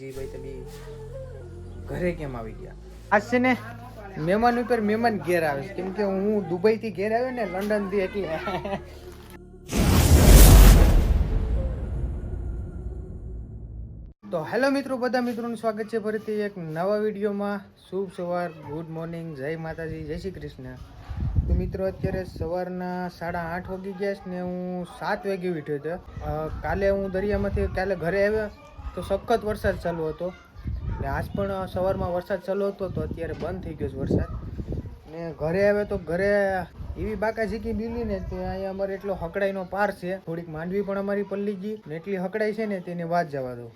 ભાઈ તમે ઘરે કેમ આવી ગયા? આજ છે ને મહેમાન ઉપર મહેમાન ઘેર આવે છે. કેમ કે હું દુબઈ થી ઘેર આવ્યો ને લંડનથી એટલે તો હેલો મિત્રો, બધા મિત્રોનું સ્વાગત છે ફરીથી એક નવા વિડીયોમાં. શુભ સવાર, ગુડ મોર્નિંગ, જય માતાજી, જય શ્રી કૃષ્ણ. તો મિત્રો, અત્યારે સવારના સાડા આઠ વાગી ગયા છે ને હું સાત વાગે ઉઠ્યો હતો. કાલે હું દરિયામાંથી, કાલે ઘરે આવ્યો. તો સખત વરસાદ ચાલુ હતો. ને આજ પણ સવારમાં વરસાદ ચાલુ હતો તો અત્યારે બંધ થઈ ગયો છે વરસાદ. ને ઘરે આવે તો ઘરે એવી બાકા ઝીકી બીલી ને તે અહીંયા અમારે એટલો હકડાઈનો પાર છે. થોડીક માંડવી પણ અમારી પલ્લી ગઈ ને એટલી હકડાઈ છે ને તેને વાત જવા દો.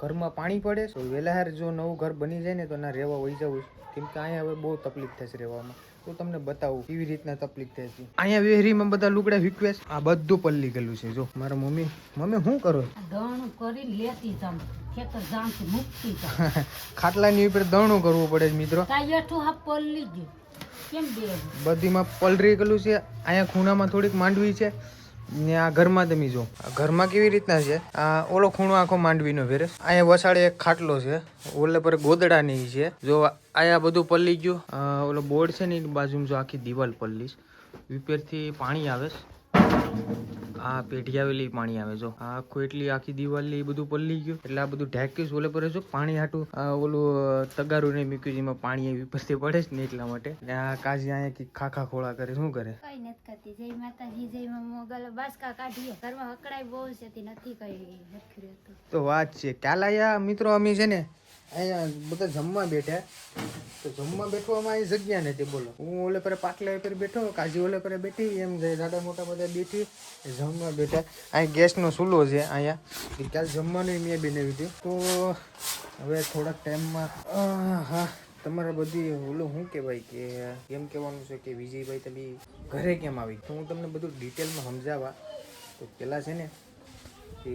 ઘરમાં પાણી પડે તો વહેલાહાર જો નવું ઘર બની જાય ને તો ના રહેવા વહી જવું. કેમ કે અહીંયા હવે બહુ તકલીફ થશે રહેવામાં. તો તમને બતાવું કેવી રીતના તકલીફ થાય છે. અહીંયા વેહરીમાં બધા લુગડા વિકવેશ આ બધું પલ્લી ગયેલું છે જો. મારા મમ્મી મમ્મી શું કરો દણું કરી લેતી તમ. ખેતર જામથી મુક્તિ ખાટલાની ઉપર દણું કરવું પડે છે મિત્રો. તાઈ હા પલ્લી ગયું. કેમ બે બધીમાં પલરી ગયેલું છે. અહીંયા ખૂણામાં થોડીક માંડવી છે. ને આ ઘરમાં તમે જો. ઘરમાં કેવી રીતના છે? આ ઓલો ખૂણો આખો માંડવીનો વેરે અહીંયા વસાડે એક ખાટલો છે. ઓલે પર ગોદડાની છે. જો અહીંયા બધું પલ્લી ગયું. ઓલો બોર્ડ છે ને એની બાજુમાં જો આખી દિવાલ પલ્લી છે. વિપેરથી પાણી આવે છે. આ પેઢી આવેલી પાણી આવે જો આ આખું એટલી આખી દિવાલ એ બધું પલ્લી ગયું. એટલે આ બધું ઢાંક્યું ઓલે પર જો પાણી હાટું. ઓલું તગારું ને મૂક્યું છે એમાં પાણી એવી પરથી પડે છે ને એટલા માટે. ને આ કાજી અહીંયા કી ખાખા ખોળા કરે શું કરે? કઈ નથી કરતી. જય માતાજી જય મોગલ. બાસકા કાઢીએ. ઘરમાં હકડાઈ બહુ છે તે નથી કઈ તો વાત છે. કાલ આયા મિત્રો અમે છે ને અહીંયા બધા જમવા બેઠા. તો જમવા બેઠવામાં અહીં જગ્યા નથી, બોલો. હું ઓલે પર પાટલા પર બેઠો, કાજી ઓલે પર બેઠી, એમ જાય દાદા મોટા બધા બેઠી જમવા બેઠા. અહીં ગેસનો ચૂલો છે અહીંયા. કાલ જમવાનું મેં બનાવ્યું હતું. તો હવે થોડાક ટાઈમમાં હા, તમારે બધી ઓલું શું કહેવાય કે એમ કહેવાનું છે કે વિજયભાઈ તમે ઘરે કેમ આવી? તો હું તમને બધું ડિટેલમાં સમજાવવા. તો પહેલાં છે ને કે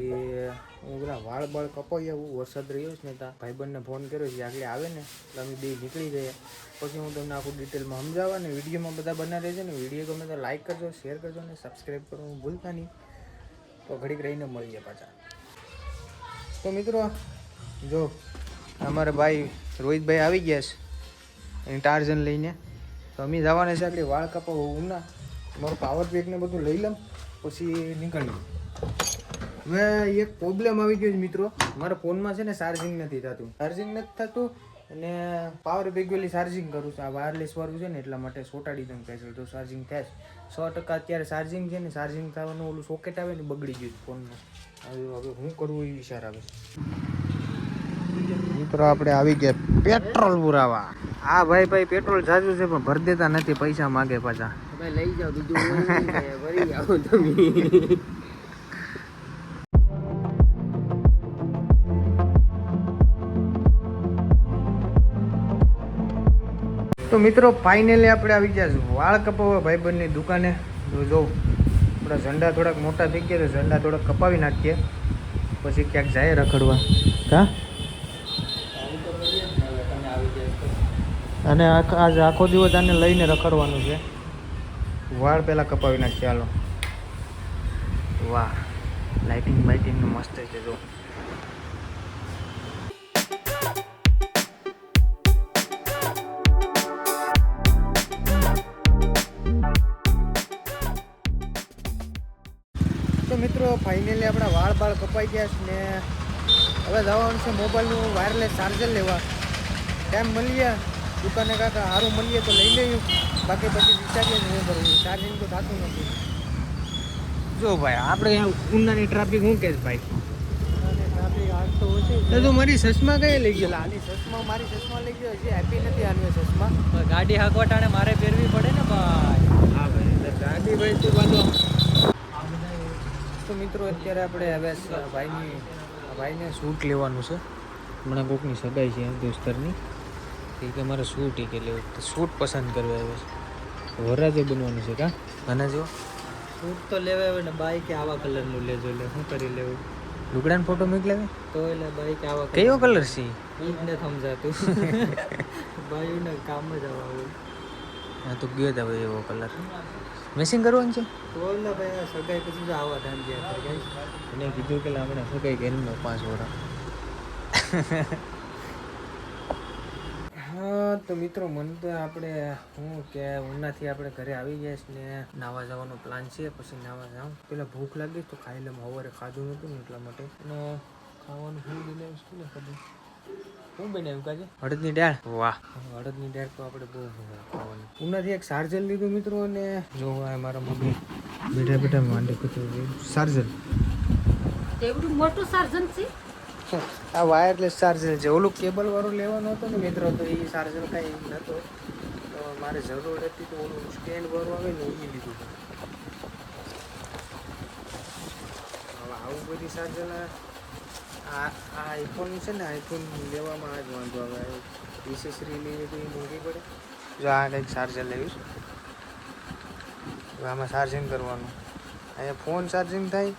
હું પેલા વાળ બાળ કપાઈ આવું, વરસાદ રહ્યો છે ને ત્યાં ભાઈબંધને ફોન કર્યો છે આગળ આવે ને એટલે અમે બે નીકળી ગયા. પછી હું તમને આખું ડિટેલમાં સમજાવવા ને વિડીયોમાં બધા બના રહેજો ને, વીડિયો ગમે તો લાઈક કરજો શેર કરજો ને સબસ્ક્રાઈબ કરવાનું ભૂલતા નહીં. તો ઘડીક રહીને મળીએ પાછા. તો મિત્રો, જો, અમારા ભાઈ રોહિતભાઈ આવી ગયા છે, એની ટાર્જન લઈને. તો અમે જવાના છે, આગળ વાળ કપાવું ના મારું પાવર બેગને બધું લઈ લઉં, પછી નીકળીએ હવે એક પ્રોબ્લેમ આવી ગયો છે મિત્રો. મારા ફોનમાં છે ને ચાર્જિંગ નથી થતું. ચાર્જિંગ નથી થતું અને પાવર બેગવેલી ચાર્જિંગ કરું છું. આ વાયરલેસ વાળું છે ને, એટલા માટે સોટાડી દઉં કહે છે તો ચાર્જિંગ થાય સો ટકા અત્યારે ચાર્જિંગ છે ને ચાર્જિંગ થવાનું ઓલું સોકેટ આવે ને, બગડી ગયું ફોનમાં. હવે હવે હું કરવું એ વિચાર આવે મિત્રો, આપણે આવી ગયા પેટ્રોલ પુરાવા. હા ભાઈ ભાઈ પેટ્રોલ જાજુ છે, પણ ભરી દેતા નથી, પૈસા માગે પાછા. ભાઈ, લઈ જાઓ, બીજું ભરી જાઓ તમે. તો મિત્રો ફાઇનલી આપણે આવી ગયા વાળ કપાવવા ભાઈબંધની દુકાને. તો જો, આપણા ઝંડા થોડાક મોટા થઈ ગયા તો ઝંડા થોડાક કપાવી નાખીએ. પછી ક્યાંક જાય રખડવા. હા? અને આજ આખો દિવસ આને લઈને રખડવાનું છે. વાળ પહેલાં કપાવી નાખીએ, હાલો. વાહ લાઇટિંગ બાઇટિંગનું મસ્ત છે, જો. તો મિત્રો ફાઇનલી આપણા વાળ બાળ કપાઈ ગયા છે ને હવે જવાનું છે મોબાઈલનું વાયરલેસ ચાર્જર લેવા. ટાઈમ મળીએ? દુકાને કાંકા સારું મળીએ તો લઈ લઈએ. બાકી પછી વિચારીએ શું કરવું. ચાર્જિંગ તો થતું નથી. જો ભાઈ આપણે ઉનાની ટ્રાફિક શું કે ભાઈ? ટ્રાફિક આજ તો ઓછી તું મારી ચશ્મા કઈ લઈ ગયેલા? આની ચશ્મા મારી ચશ્મા લઈ ગયો. હજી હેપી નથી આની ચશ્મા. ગાડી હાકવાટાણે મારે પહેરવી પડે ને ભાઈ? હા ભાઈ ગાડી ભાઈ તું બાંધો તો મિત્રો અત્યારે આપણે હવે ભાઈની ભાઈને સૂટ લેવાનું છે. હમણાં કોકની સગાઈ છે દોસ્તરની એ કે મારે સૂટ એ કે લેવું તો સૂટ પસંદ કરવા આવે છે. વરાજે બનવાનું છે કા? અને જો સૂટ તો લેવા આવે ને બાઈક આવા કલરનું લેજો એટલે શું કરી લેવું? લુગડાનો ફોટો મોકલાવે? તો એટલે બાઈક આવા કયો કલર છે? ઈ? જ ને સમજાતું. બાયુને કામ જ આવા આ હા તો ગયો તા ભાઈ એવો કલર મેસિંગ કરવાનું છે? તો ભાઈ સગાઈ પછી તો આવા ધાન ગયા એને કીધું કે આપણે સગાઈ કરીને પાંચ વર્ષ હા તો મિત્રો મને તો આપણે હું કે ઉનાથી આપણે ઘરે આવી ગયા છે ને નાવા જવાનો પ્લાન છે પછી નાવા જાઉં. પેલા ભૂખ લાગી તો ખાઈ લઉં. સવારે ખાધું નહોતું ને એટલા માટે. અને ખાવાનું ભૂલી લેવું શું ને ખબર. શું બનાવ્યું કાજે? અડદની દાળ. વાહ. અડદની દાળ તો આપણે બહુ ખાવાની. ઉનાથી એક ચાર્જર લીધું મિત્રો અને જો આ મારા મમ્મી. બેઠા બેઠા માંડે કૂતરું ચાર્જર એવડું મોટું સર્જન છે? આ વાયરલેસ ચાર્જર છે. ઓલું કેબલ વાળું લેવાનું હતું ને મિત્રો તો એ ચાર્જર કાંઈ નહોતો. તો મારે જરૂર હતી તો ઓલું સ્ટેન્ડ વાળું આવે ને એ લીધું. હવે આવું બધી ચાર્જર આ આ આઈફોન છે ને આઈફોન લેવામાં આ જ વાંધો આવે. વિશેષરી લેવી તો એ મોંઘી પડે. જો આ કંઈક ચાર્જર લેવીશ આમાં ચાર્જિંગ કરવાનું. અહીંયા ફોન ચાર્જિંગ થાય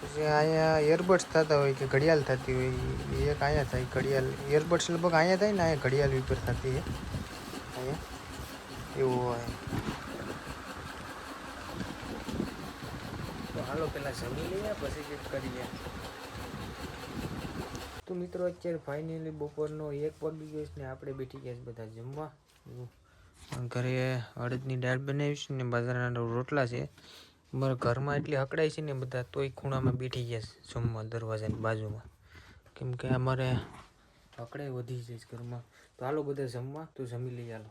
પછી અહીંયા એરબડ્સ થતા હોય કે ઘડિયાળ થતી હોય એ એક અહીંયા થાય ઘડિયાળ. એરબડ્સ લગભગ અહીંયા થાય ને અહીંયા ઘડિયાળ ઉપર થતી હોય. અહીંયા. એવું હોય. તો હાલો પેલા જમી લઈએ પછી કંઈક કરીએ. તો મિત્રો, અત્યારે ફાઇનલી બપોરનો એક વાગી ગયો છે ને આપણે બેઠી ગયા છે બધા જમવા. ઘરે અડદની દાળ બનાવી છે ને બાજરાના રોટલા છે. મારા ઘરમાં એટલી હકડાય છે ને બધા, તોય ખૂણામાં બેઠી ગયા છે જમવા દરવાજાની બાજુમાં. કેમ કે અમારે હકડાઈ વધી જાય છે ઘરમાં. તો હાલો બધા જમવા, તો જમી લઈ હાલો.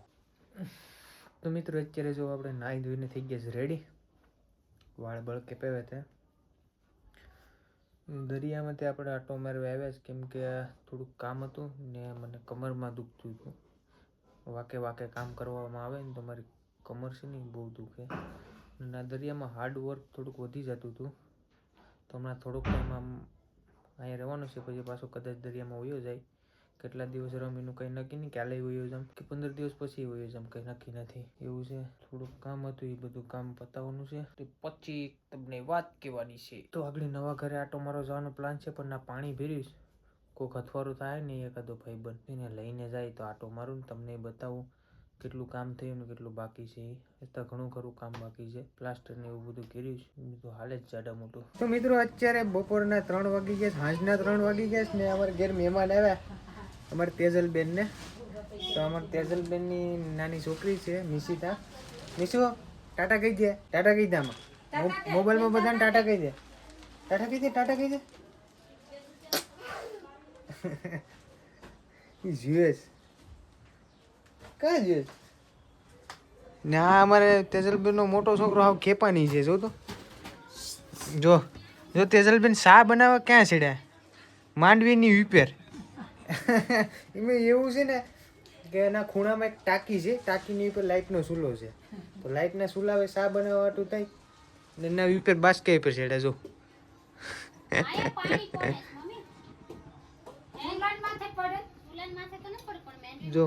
તો મિત્રો, અત્યારે જો આપણે નાહી ધોઈને થઈ ગયા છે રેડી વાળ બળ કેપાવ્યા હતા. દરિયામાંથી આપણે આટો મારવા આવ્યા છે, કેમ કે થોડુંક કામ હતું ને મને કમરમાં દુખતું હતું. વાકે વાકે કામ કરવામાં આવે ને તો મારી કમર છે ને બહુ દુખે. અને દરિયામાં હાર્ડ વર્ક થોડુંક વધી જતું હતું. તો હમણાં થોડોક ટાઈમ આમ અહીંયા રહેવાનું છે, પછી પાછો કદાચ દરિયામાં વયો જાય. કેટલા દિવસ રમીનું કંઈ નક્કી નહીં કાલે વયો જમ કે પંદર દિવસ પછી વયો જમ કંઈ નક્કી નથી. એવું છે. થોડુંક કામ હતું, એ બધું કામ પતાવવાનું છે. પછી તમને વાત કહેવાની છે. તો આગળ નવા ઘરે આટો મારો જવાનો પ્લાન છે, પણ ના પાણી ભેર્યું કોઈક અથવારું થાય ને એકાદો ભાઈબંધ. એને લઈને જાય તો આટો મારું ને તમને બતાવું કેટલું કામ થયું ને કેટલું બાકી છે. એ તો ઘણું ખરું કામ બાકી છે. પ્લાસ્ટર ને એવું બધું કર્યું છે. તો હાલે જ જાડા મોટું. તો મિત્રો, અત્યારે બપોરના ત્રણ વાગી ગયા સાંજના ત્રણ વાગી ગયા ને, અમારે ઘેર મહેમાન આવ્યા. અમારે તેજલબેનને. તો અમારે તેજલબેનની નાની છોકરી છે નિશિતા. નિશુ ટાટા કહી દે ટાટા કહી દે આમાં. મોબાઈલમાં બધાને ટાટા કહી દે. ટાટા કહી દે ટાટા કહી દે. છે ક્યાં જીવે ને આ અમારે તેજલબેન નો મોટો છોકરો આવ ખેપાની છે જો તો જો જો તેજલબેન શા બનાવવા ક્યાં છેડ્યા માંડવીની વિપેર એમાં એવું છે ને કે એના ખૂણામાં એક ટાંકી છે ટાંકીની ઉપર લાઇટનો ચૂલો છે. તો લાઇટના ચૂલાવે શા બનાવવા વાટું થાય ને એના ઉપર બાસ્કે ઉપર છેડે જો. આયા પાણી પડે મમ્મી. ઉલાન માથે પડે? ઉલાન માથે તો ન પડે પણ મેન્ડવી જો.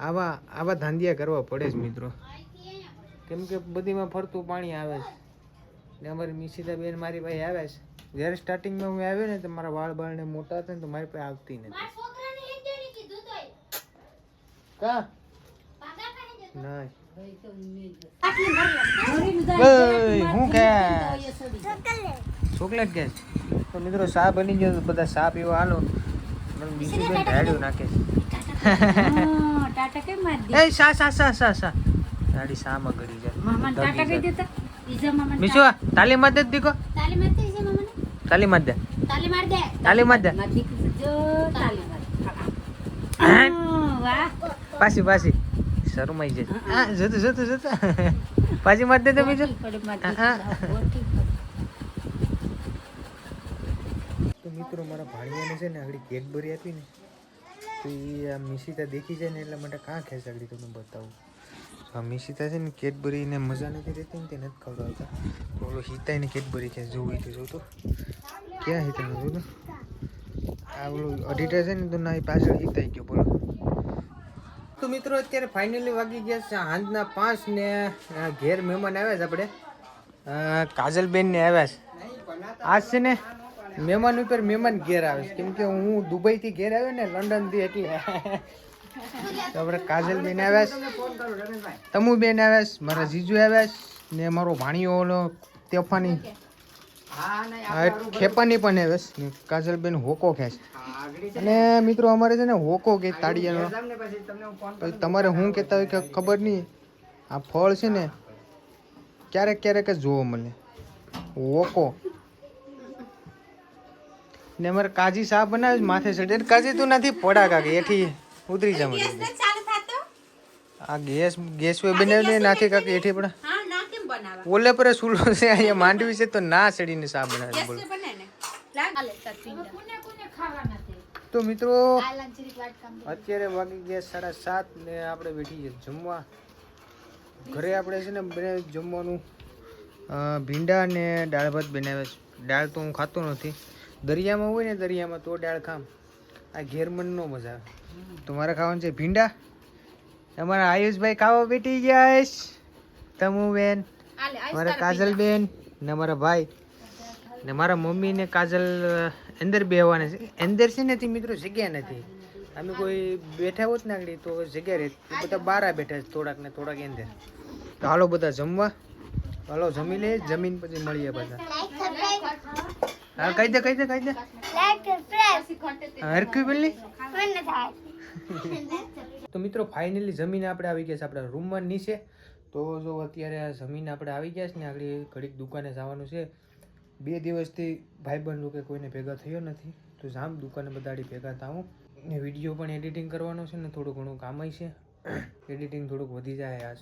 આવા આવા ધાંધિયા કરવા પડે જ મિત્રો. કેમ કે બધીમાં ફરતું પાણી આવે છે. ને અમારી મિશિતા બેન મારી પાસે આવે છે. જ્યારે સ્ટાર્ટિંગમાં હું આવ્યો ને તો મારા વાળ બાળ ને મોટા હતા ને તો મારી પાસે આવતી નથી. કા? હું કે ચોકલેટ કે? તો મિત્રો સા બની ગયો તો બધા સા પીવા હાલો. મને બીજું બેન ઢાળ્યું નાખે. છે ટાટા કેમ મારી એ સા સા સા સા સા. ગાડી સામાં ગળી જાય. મામા ટાટા કહી દેતા? ઈજા મામા મીશુ તાલી માર દીકો તાલી તાલી માર દે તાલી માર દે તાલી માર દે જો તાલી માર? વાહ. પાછી પાછી. શરમાઈ જાય હા જતું જતું જતું. પાછી માર દે તો બીજું તો મિત્રો મારા ભાણિયાને છે ને આગળ કેડબરી આપી ને તો એ આ મિશિતા દેખી જાય ને એટલા માટે કાં ખેંચ આગળ તમને બતાવું. આ મિશિતા છે ને કેડબરીને મજા નથી રહેતી ને તે નથી ખવડાવતા ઓલો હિતાઈને કેટબરી ખેંચ જોવું તો જોતો ક્યાં હિતાઈને જોતો આ ઓલું અઢીટા છે ને તો ના પાછળ હિતાઈ ગયો, બોલો. તો મિત્રો, અત્યારે ફાઇનલી વાગી ગયા છે સાંજના પાંચ ને ઘેર મહેમાન આવ્યા છે આપણે. કાજલબેન ને આવ્યા છે. આજ છે ને મહેમાન ઉપર મહેમાન ઘેર આવે છે. કેમ કે હું દુબઈ થી ઘેર આવ્યો ને લંડનથી એટલે. આપણે કાજલ બેન આવ્યા તમુ મારા જીજુ આવ્યા ને મારો ભાણિયો ઓલો તોફાની. ખેપાની પણ હેવેસ ને હોકો ખેંચ અને મિત્રો અમારે છે ને હોકો કે તાળીયાનો. તમારે શું કહેતા હોય કે ખબર નહીં. આ ફળ છે ને ક્યારેક ક્યારેક જ જોવા મળે. હોકો. ને અમારે કાજી શાહ બનાવે છે માથે ચડે. કાજી તું નથી પડા કાકી એઠી. ઉતરી જા મળી આ ગેસ ગેસ વે બનાવી ને નાખી કાકી એઠી પણ. હા ના કેમ બનાવવા? ઓલે પર સુલો છે અહીંયા માંડવી છે તો ના ચડીને સા બનાવે બોલ. તો મિત્રો. અત્યારે વાગી ગયા સાડા સાત ને આપણે બેઠી જમવા. ઘરે આપણે છે ને બને જમવાનું ભીંડા ને દાળ ભાત બનાવે છે. દાળ તો હું ખાતો નથી. દરિયામાં હોય ને દરિયામાં તો દાળ ખામ. આ ઘેર મન નો મજા આવે. તો મારે ખાવાનું છે ભીંડા? અમારા આયુષભાઈ ખાવા બેઠી ગયા તમુબેન તમુ બેન મારા કાજલબેન ને મારા ભાઈ. ને મારા મમ્મી ને કાજલ અંદર બેહવાના છે. અંદર છે ને મિત્રો જગ્યા નથી. અમે કોઈ બેઠા હોત ને તો જગ્યા રહે બધા બારા બેઠા છે થોડાક ને થોડાક અંદર. તો હાલો બધા જમવા. હાલો જમી લે જમીન પછી મળીએ બધા. હા કહી દે કહી દે કહી દે. હરખી બોલી તો મિત્રો ફાઇનલી જમીન આપણે આવી ગયા છે આપણા રૂમમાં નીચે તો જો અત્યારે આ જમીન આપણે આવી ગયા છે ને આગળ ઘડીક દુકાને જવાનું છે. બે દિવસથી ભાઈબંધ કે કોઈને ભેગા થયો નથી. તો જામ દુકાને બધાડી ભેગા થાઉં. ને વીડિયો પણ એડિટિંગ કરવાનો છે ને થોડું ઘણું કામ છે. એડિટિંગ થોડુંક વધી જાય આજ.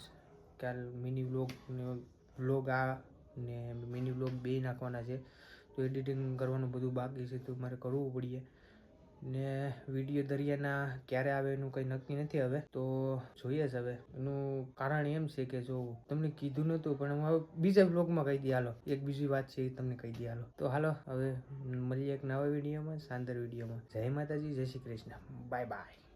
કાલ મિની વ્લોગ ને વ્લોગ આ ને મિની વ્લોગ બે નાખવાના છે. તો એડિટિંગ કરવાનું બધું બાકી છે, તો મારે કરવું પડીએ. ને વીડિયો દરિયાના ક્યારે આવે એનું કંઈ નક્કી નથી હવે, તો જોઈએ જ હવે. એનું કારણ એમ છે કે જો તમને કીધું નહોતું, પણ હું હવે બીજા બ્લોગમાં કહી દઈએ, હાલો. એક બીજી વાત છે એ તમને કહી દઈએ, હાલો. તો હાલો, હવે મળીએ એક નવા વિડીયોમાં શાનદાર વિડીયોમાં. જય માતાજી, જય શ્રી કૃષ્ણ. Bye bye.